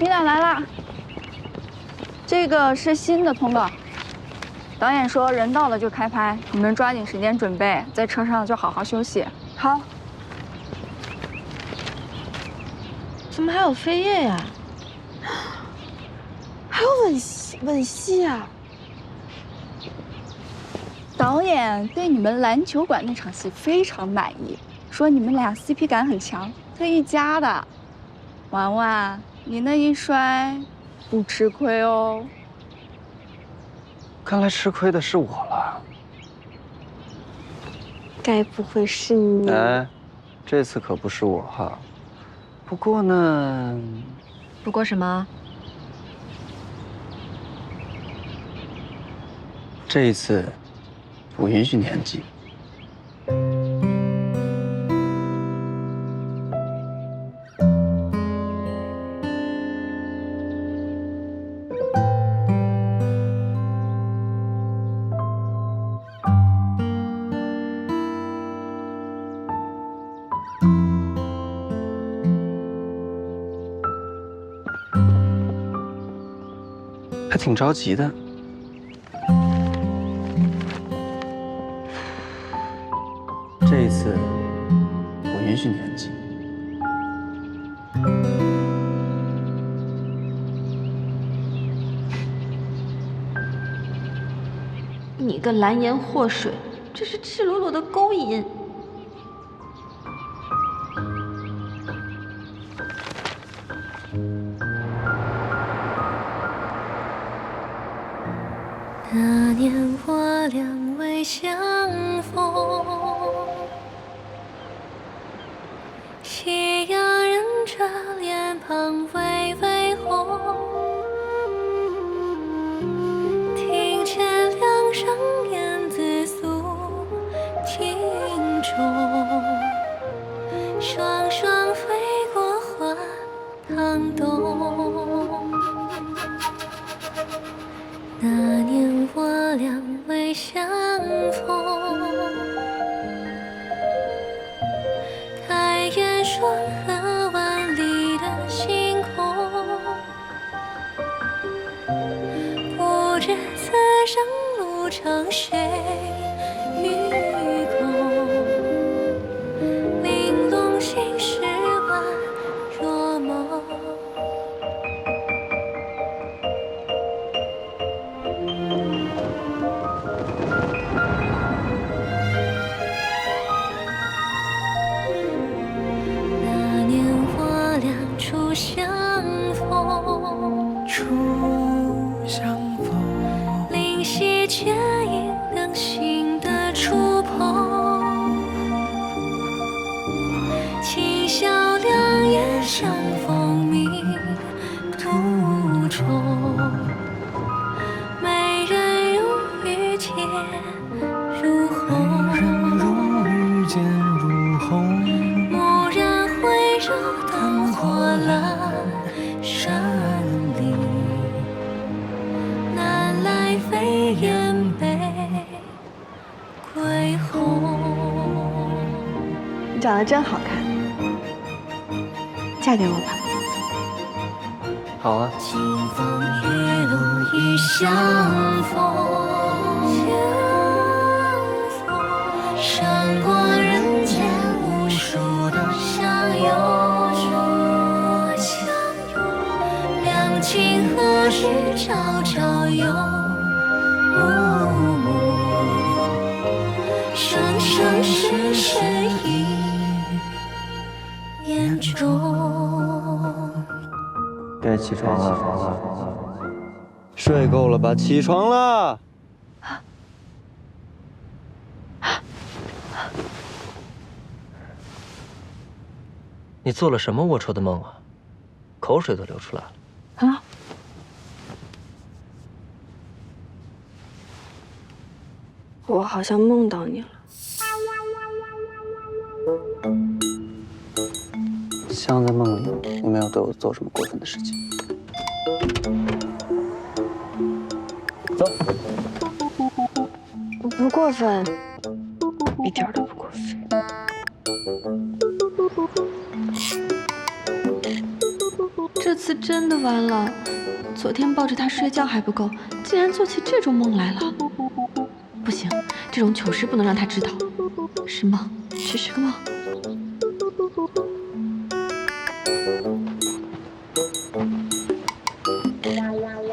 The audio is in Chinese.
你俩来啦！这个是新的通告，导演说人到了就开拍，你们抓紧时间准备，在车上就好好休息。好。怎么还有飞叶呀？还有吻戏吻戏啊！导演对你们篮球馆那场戏非常满意，说你们俩 CP 感很强，特意加的。婉婉，你那一摔，不吃亏哦。看来吃亏的是我了。该不会是你？哎，这次可不是我哈。不过呢，不过什么？这一次不允许年纪。还挺着急的。这一次，我允许年纪。你个蓝颜祸水，这是赤裸裸的勾引！那年我俩未相逢，夕阳染着脸庞微微红，听见两声燕子诉情衷，双双飞过花塘东。我俩未相逢，抬眼霜河万里的星空，不知此生路长谁？长得真好看，嫁给我吧。好啊。清风雨露与相逢，相逢，胜过人间无数的相拥，相拥，两情何时朝朝永暮暮，生生世世中。该起床了，睡够了吧？起床了。你做了什么龌龊的梦啊？口水都流出来了。啊！我好像梦到你了。像在梦里，你没有对我做什么过分的事情。走。不过分，一点都不过分。这次真的完了！昨天抱着他睡觉还不够，竟然做起这种梦来了。不行，这种糗事不能让他知道。是梦，只是个梦。